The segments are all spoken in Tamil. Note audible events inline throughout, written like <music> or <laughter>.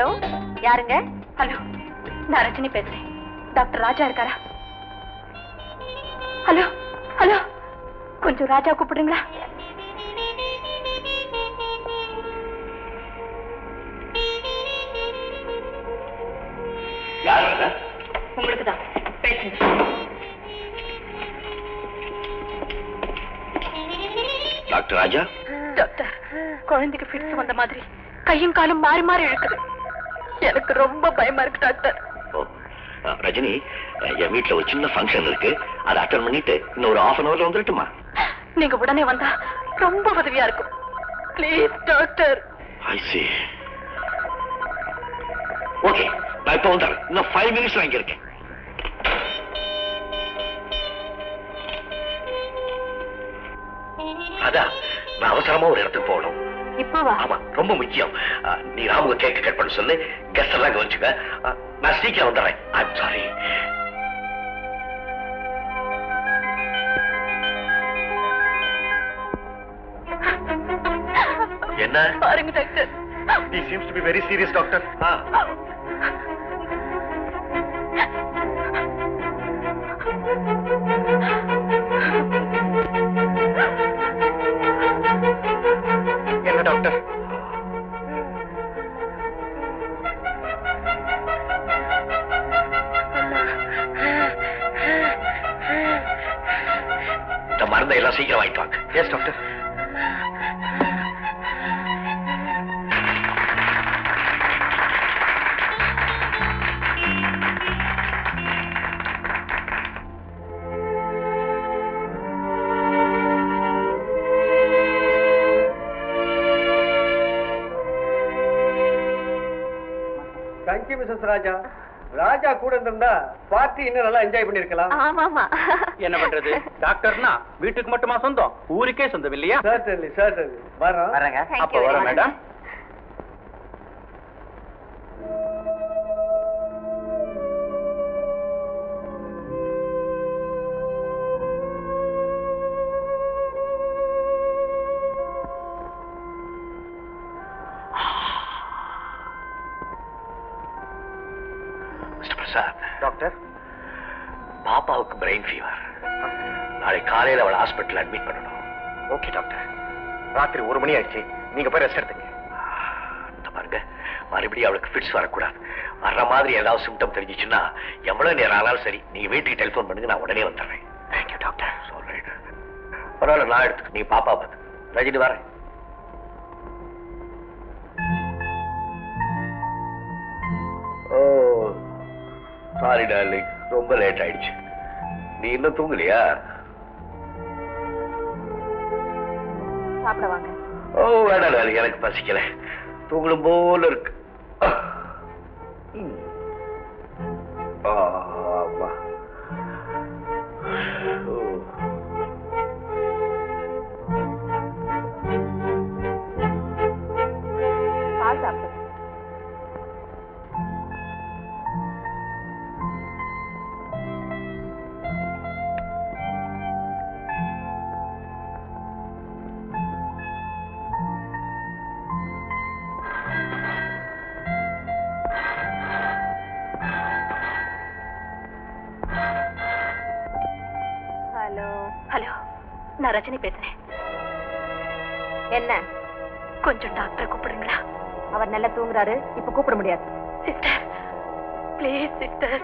ஹலோ யாருங்க? ஹலோ நான் ரஜினி பேசுறேன். டாக்டர் ராஜா இருக்காரா? ஹலோ ஹலோ கொஞ்சம் ராஜா கூப்பிடுங்களா? உங்களுக்கு தான் பேசுங்க. டாக்டர் ராஜா? டாக்டர் குழந்தைக்கு ஃபிட்ஸ் வந்த மாதிரி. கையும் காலும் மாறி மாறி இழுக்குது. எனக்கு ரொம்ப பயமா இருக்கு டாக்டர். ரஜினி என் வீட்டுல ஒரு சின்ன ஃபங்க்ஷன் இருக்கு. அதை அட்டன் பண்ணிட்டு இன்னும் ஒரு ஹாஃப் அன் ஹவர்ல வந்துட்டுமா நீங்க உடனே வந்தா ரொம்ப உதவியா இருக்கும். Please doctor. I see. Okay நான் இப்போ வந்துடுறேன். இன்னும் ஃபைவ் மினிட்ஸ் இங்க இருக்கேன். அதான் அவசரமா ஒரு இடத்துக்கு போகணும். இப்பவா ஆமா ரொம்ப முக்கியம். நீ ராமுக கேக் கட் பண்ண சொல்லு. கெஸ்ட் எல்லாம் கவனிச்சுக்க நான் சீக்கிரம் வந்துடுறேன். ஐம் சாரி என்ன? பாருங்க doctor He seems to be very serious, doctor. Ah. Yes doctor thank you missus Raja Raja கூட இருந்திருந்தா பார்ட்டி இன்னும் நல்லா என்ஜாய் பண்ணிருக்கலாம் ஆமாமா என்ன பண்றது? டாக்டர்னா வீட்டுக்கு மட்டுமா சொந்தம்? ஊருக்கே சொந்தம் இல்லையா? சர்டன்லி சர்டன்லி வரோம் வரேங்க. Thank அப்ப you very வரோம் much. Madam mister Prasad doctor பாப்பாவுக்கு பிரெயின் ஃபீவர் நாளை காலையில அவளை ஹாஸ்பிட்டல் அட்மிட் பண்ணணும். ஓகே டாக்டர் ராத்திரி ஒரு மணி ஆயிடுச்சு. நீங்க போய் ரெஸ்ட் எடுத்துங்க. பாருங்க மறுபடியும் அவளுக்கு ஃபிட்ஸ் வரக்கூடாது. வர்ற மாதிரி ஏதாவது சிம்டம் தெரிஞ்சிச்சுன்னா எவ்வளவு நேரம் ஆனாலும் சரி நீங்க வீட்டுக்கு டெலிஃபோன் பண்ணுங்க நான் உடனே வந்துடுறேன். தேங்க்யூ டாக்டர் சொல்றேன். பரவாயில்ல நான் எடுத்துக்க நீ பாப்பா பார்த்து ரஜினி வரேன். ஓ சாரி டார்லிங் ரொம்ப லேட் ஆயிடுச்சு. நீ இன்னும் தூங்கலையா? சாப்பிட வாங்க. ஓ வேண்டாம் டார்லிங் எனக்கு பசிக்கல. தூங்கணும் போல இருக்கு. ஆ, நான் ரஜினி பேசுறேன் என்ன? கொஞ்சம் டாக்டர் கூப்பிடுங்களா அவர் நல்லா தூங்குறாரு. இப்ப கூப்பிட முடியாது. Sister please sister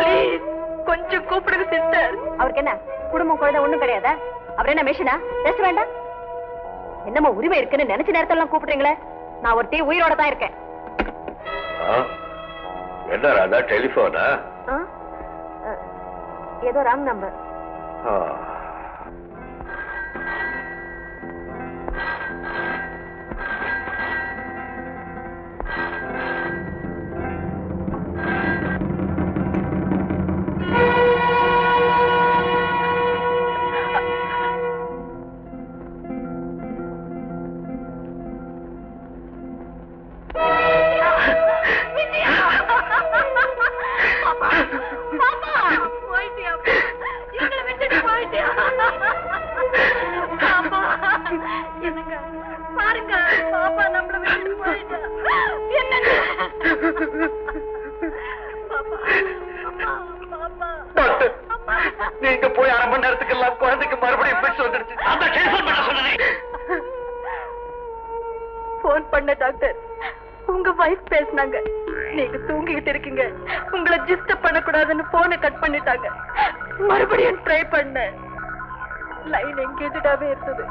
please. கொஞ்சம் கூப்பிடுங்க சிஸ்டர். அவருக்கு என்ன? குடும்பம் குழந்தை ஒண்ணும் கிடையாதா? அவர் என்ன மிஷினா? பேச வேண்டாம்? என்னமோ உரிமை இருக்குன்னு நினைச்ச நேரத்துல எல்லாம் கூப்பிடுறீங்களே. நான் ஒருத்தி உயிரோட தான் இருக்கேன்? என்ன ராதா? அ, ஏதோ ராங் நம்பர். நீங்க போய் அரை மணி நேரத்துக்கு எல்லாம் குழந்தைக்கு மறுபடியும் பிடிச்சு வந்துருச்சு அந்த பண்ண போன் பண்ண டாக்டர் உங்க வைஃப் பேசினாங்க. நீங்க தூங்கிட்டு இருக்கீங்க. உங்களை டிஸ்டர்ப் பண்ணக்கூடாதுன்னு போனை கட் பண்ணிட்டாங்க. மறுபடியும் ட்ரை பண்ண. லைன் எங்கேஜாவே இருந்தது.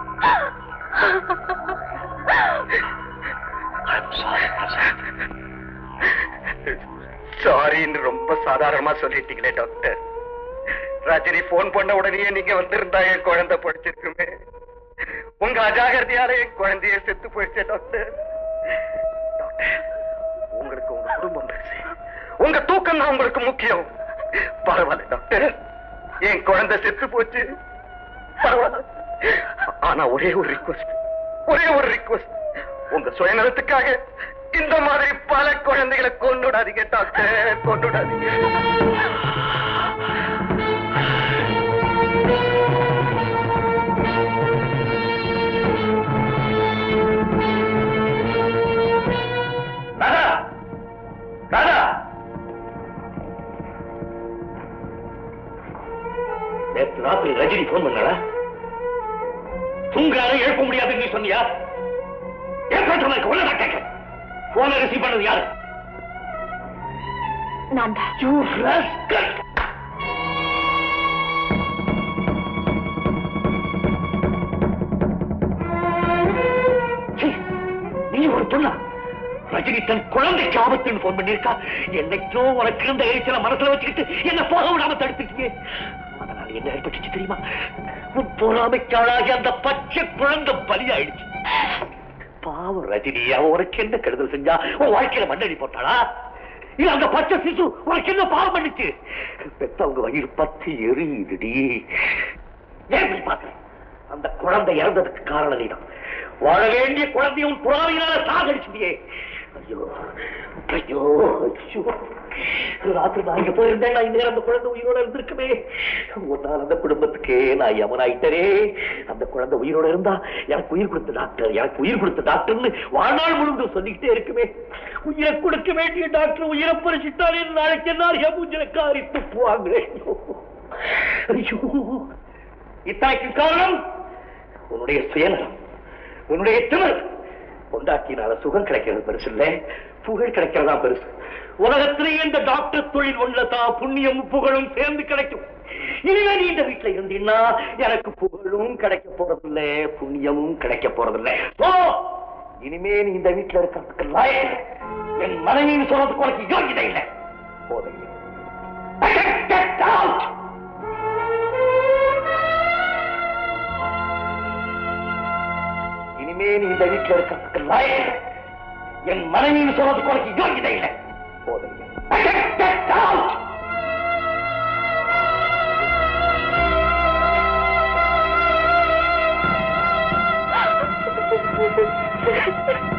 சாரின்னு ரொம்ப சாதாரணமா சொல்லிட்டீங்களே டாக்டர் ரஜினி போன் பண்ண உடனே நீங்க வந்திருந்தா என் குழந்தை படிச்சிருக்குமே உங்க அஜாகிரதையால என் குழந்தைய செத்து போயிடுச்சே டாக்டர் டாக்டர் உங்களுக்கு உங்க குடும்பம் பெருசு. உங்க தூக்கம் தான் உங்களுக்கு முக்கியம். பரவாயில்ல டாக்டர் என் குழந்தை செத்து போச்சு. பரவாயில்ல. ஆனா ஒரே ஒரு ரிக்வஸ்ட் ஒரே ஒரு ரிக்வஸ்ட் உங்க சுயநலத்துக்காக இந்த மாதிரி பல குழந்தைகளை கொண்டுடாதீங்க டாக்டர். கொண்டுடாதீங்க நேற்று ராத்திரி ரஜினி போன் பண்ணாடா தூங்காத எழுப்ப முடியாதுன்னு நீ சொன்னியா? போனை ரிசீவ் பண்ணது யாரு? நான் தான். நீ ஒரு பொண்ணா? ரஜினி தன் குழந்தைக்கு ஆபத்துன்னு போன் பண்ணிருக்கா என்னைக்கோ உனக்கு இருந்த எரிச்சல மனசுல வச்சுக்கிட்டு என்ன போக விடாம தடுத்துட்டியே. அதனால என்ன ஏற்பட்டுச்சு தெரியுமா? உன் பொறாமைக்காளாகி அந்த பச்சை குழந்தை பலியாயிடுச்சு. பாவம். ரஜினி அவ உனக்கு என்ன கெடுதல் செஞ்சா உன் வாழ்க்கையில மண்ணடி போட்டாளா? இல்ல அந்த பச்சை சிசு உனக்கு என்ன பாவம் பண்ணிச்சு? பெத்தவங்க வயிறு பத்து எரியுதுடி. ஏன் இப்படி பாக்குறேன் அந்த குழந்தை இறந்ததுக்கு காரணம் நீதான். வாழ வேண்டிய குழந்தையும் உன் சாகடிச்சுடியே ஐயோ ஐயோ ஐயோ. ராத்திரி நான் இங்க போயிருந்தேன். நான் இந்நேரம் அந்த குழந்தை உயிரோட இருந்திருக்குமே. ஒன்னால் அந்த குடும்பத்துக்கே நான் யமனாயிட்டரே அந்த குழந்தை உயிரோட இருந்தா எனக்கு உயிர் கொடுத்த டாக்டர் எனக்கு உயிர் கொடுத்த டாக்டர்னு வாழ்நாள் முழுந்து சொல்லிக்கிட்டே இருக்குமே. உயிரை கொடுக்க வேண்டிய டாக்டர் உயிரை பறிச்சுட்டாலே நாளைக்கு என்ன என் மூஞ்சில காரி துப்புவாங்களே ஐயோ. இத்தனைக்கு காரணம் உன்னுடைய சுயநலம் உன்னுடைய திமிர். பொண்டாட்டினால சுகம் கிடைக்கிறது பெருசு இல்ல. புகழ் கிடைக்கிறதா பெருசு. உலகத்திலேயே இந்த டாக்டர் தொழில் உள்ளதான் புண்ணியமும் புகழும் சேர்ந்து கிடைக்கும். இனிமே நீ இந்த வீட்டுல இருந்தீன்னா எனக்கு புகழும் கிடைக்க போறதில்ல புண்ணியமும் கிடைக்க போறதில்ல. ஓ இனிமே நீ இந்த வீட்டுல இருக்கிறதுக்கு என் மனைவின்னு சொல்றதுக்கு உனக்கு யோகிதை இல்லை. போதையில்லை வீட்டுல இருக்கிறதுக்கு லாயக்கு என் மனைவின்னு சொல்றதுக்கு உனக்கு யோகிதை இல்லை போதும் Thank <laughs> you.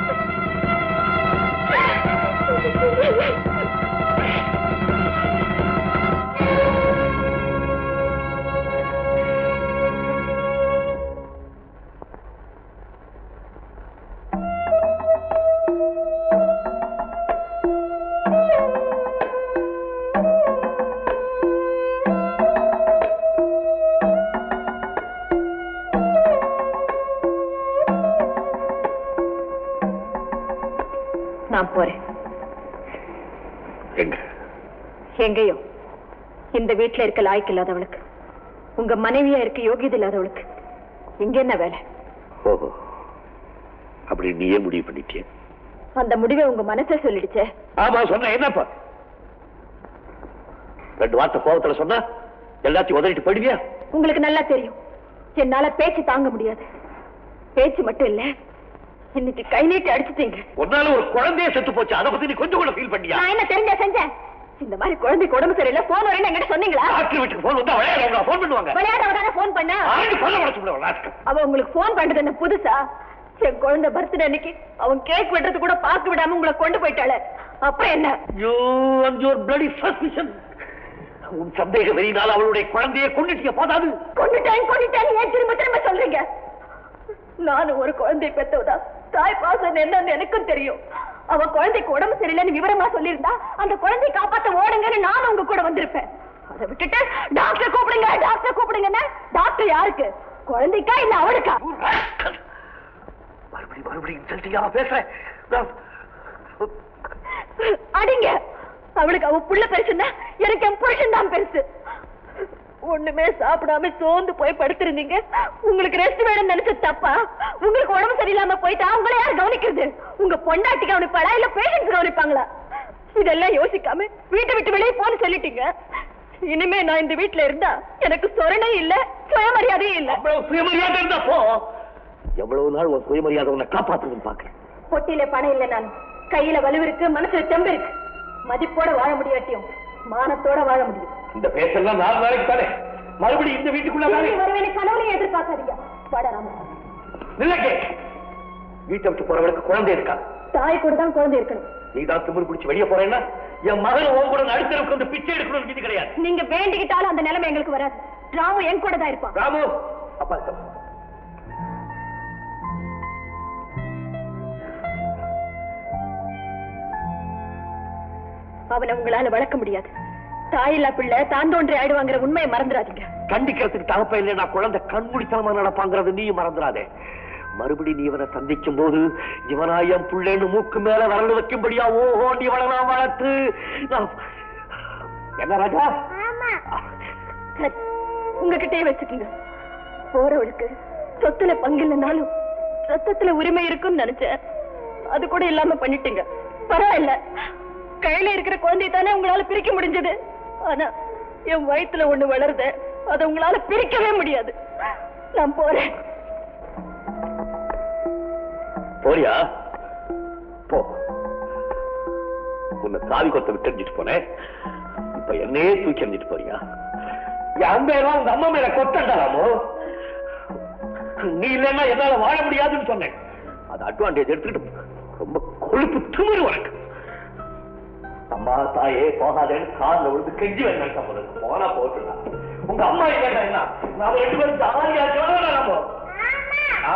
நான் போறேன். எங்க? எங்கேயோ. இந்த வீட்டுல இருக்க லாய்க்கு இல்லாதவளுக்கு. உங்க மனைவியா இருக்க யோகியது இல்லாதவளுக்கு. இங்க என்ன வேலை? ஓஹோ அப்படி நீயே முடிவு பண்ணிட்டிய. அந்த முடிவை உங்க மனசே சொல்லிடுச்சே. ஆமா சொன்ன என்னப்பா? ரெண்டு வார்த்தை கோபத்துல சொன்னா எல்லாத்தையும் உதறிட்டு போயிடுவியா? உங்களுக்கு நல்லா தெரியும். என்னால பேச்சு தாங்க முடியாது. பேச்சு மட்டும் இல்ல. இன்னைக்கு கை நீட்டி அடிச்சிட்டீங்க. ஒன்னால ஒரு குழந்தைய செத்து போச்சு. அதை பத்தி நீ கொஞ்சம் கூட ஃபீல் பண்ணியா? நான் என்ன தெரிஞ்சா செஞ்சேன்? இந்த மாதிரி குழந்தைக்கு உடம்பு சரியில்லை. போன் வரேன்னு என்கிட்ட சொன்னீங்களா? டாக்டர் வீட்டுக்கு போன் வந்தா விளையாடுறவங்க போன் பண்ணுவாங்க. விளையாட தானே போன் பண்ண? ஆண்டு கொல்ல உடச்சு அவ உங்களுக்கு போன் பண்றது என்ன புதுசா? என் குழந்தை பர்த்டே அன்னைக்கு அவன் கேக் வெட்டுறது கூட பார்க்க விடாம உங்களை கொண்டு போயிட்டாளே. அப்புறம் என்ன? You and your bloody suspicion உன் சந்தேக வெறியினால் அவளுடைய குழந்தையை கொண்டுட்டிய போதாது. கொண்டுட்டேன் கொண்டுட்டேன் ஏன் திரும்ப திரும்ப சொல்றீங்க? நானும் ஒரு குழந்தை பெத்தவதா தாய் பாசம் என்னன்னு எனக்கும் தெரியும். அவ குழந்தைக்கு உடம்பு சரியில்லைன்னு விவரமா சொல்லியிருந்தா அந்த குழந்தையை காப்பாத்த ஓடுங்கன்னு நானும் உங்க கூட வந்திருப்பேன். அதை விட்டுட்டு டாக்டர் கூப்பிடுங்க டாக்டர் கூப்பிடுங்கன்னு டாக்டர் யாருக்கு? குழந்தைக்கா இல்ல அவளுக்கா. மறுபடியும் மறுபடியும் இன்சல்ட்டிங்காக பேசுறேன் அடிங்க. அவளுக்கு அவ புள்ள பெருசுன்னா எனக்கு என் புருஷன் தான் பெருசு. ஒண்ணுமே சாப்பிடாம சோர்ந்து போய் படுத்திருந்தீங்க. உங்களுக்கு ரெஸ்ட் வேணும்னு நினைச்ச தப்பா? உங்களுக்கு உடம்பு சரியில்லாம போயிட்டா உங்களை யார் கவனிக்கிறது? உங்க பொண்டாட்டி கவனிப்பாளா இல்ல பேஷண்ட்ஸ் கவனிப்பாங்களா? இதெல்லாம் யோசிக்காம வீட்டை விட்டு வெளியே போன்னு சொல்லிட்டீங்க. இனிமே நான் இந்த வீட்டுல இருந்தா எனக்கு சொரணை இல்ல சுயமரியாதையும் இல்ல. சுயமரியாதை இருந்தா போ. எவ்வளவு நாள் உன் சுயமரியாதை உன்னை காப்பாத்துதுன்னு பாக்குறேன். பொட்டியில பணம் இல்ல நான். கையில வலு இருக்கு மனசுல தெம்பு இருக்கு மதிப்போட வாழ முடியாட்டியும் மானத்தோட வாழ முடியும். இந்த பேச்செல்லாம் நாலு நாளைக்கு தானே? மறுபடியும் இந்த வீட்டுக்குள்ள வருவேன்னு கனவுலையும் எதிர்பார்க்காதீங்க. நில்லக்கே வீட்டை விட்டு போறவளுக்கு குழந்தை இருக்கா? தாய் கூட தான் குழந்தை இருக்கணும். நீ தான் திமிரு பிடிச்சு வெளியே போறேன்னா என் மகன் உன் கூட நடுத்தருக்கு வந்து பிச்சை எடுக்கணும்னு விதி கிடையாது. நீங்க வேண்டிக்கிட்டாலும் அந்த நிலைமை எங்களுக்கு வராது. ராமு என் கூட தான் இருப்பான். ராமு அப்பா அவனை உங்களால வளர்க்க முடியாது. தாயில்லா பிள்ளை தான் தோன்றி ஆயிடுவாங்கிற உண்மையை மறந்துடாதீங்க. கண்டிக்கிறதுக்கு தகப்ப இல்லைன்னா குழந்தை கண்மூடித்தனமா நடப்பாங்கிறது நீ மறந்துடாதே. மறுபடி நீ இவனை சந்திக்கும் போது இவனாயம் புள்ளேன்னு மூக்கு மேல வரல வைக்கும்படியா ஓஹோ நீ இவனை நான் வளர்த்து. என்ன ராஜா? உங்ககிட்டயே வச்சுக்கோங்க. போறவளுக்கு சொத்துல பங்கு இல்லைனாலும் ரத்தத்துல உரிமை இருக்குன்னு நினைச்சேன். அது கூட இல்லாம பண்ணிட்டீங்க. பரவாயில்ல. கையில இருக்கிற குழந்தை தானே உங்களால பிரிக்க முடிஞ்சது. ஆனா என் வயித்துல ஒண்ணு வளருது அதை உங்களால பிரிக்கவே முடியாது. நான் போறேன். போறியா? போ. உன்னை சாவி கொத்த விட்டு எறிஞ்சிட்டு போனேன். இப்ப என்னையே தூக்கி எறிஞ்சிட்டு போறியா? என் பேரும் உங்க அம்மா மேல கொத்தண்டாராமோ நீ இல்லைன்னா என்னால வாழ முடியாதுன்னு சொன்னேன். அது அட்வான்டேஜ் எடுத்துக்கிட்டு ரொம்ப கொழுப்பு திமிரு உனக்கு. அம்மா தாயே போகாதேன்னு கார்ல விழுந்து கெஞ்சி வேண்டாம் இருக்கு. போனா போட்டுடலாம் உங்க அம்மா இல்லைன்னா என்ன? நாம ரெண்டு பேரும் ஜாலியா இருக்கணும் நாம ஆ.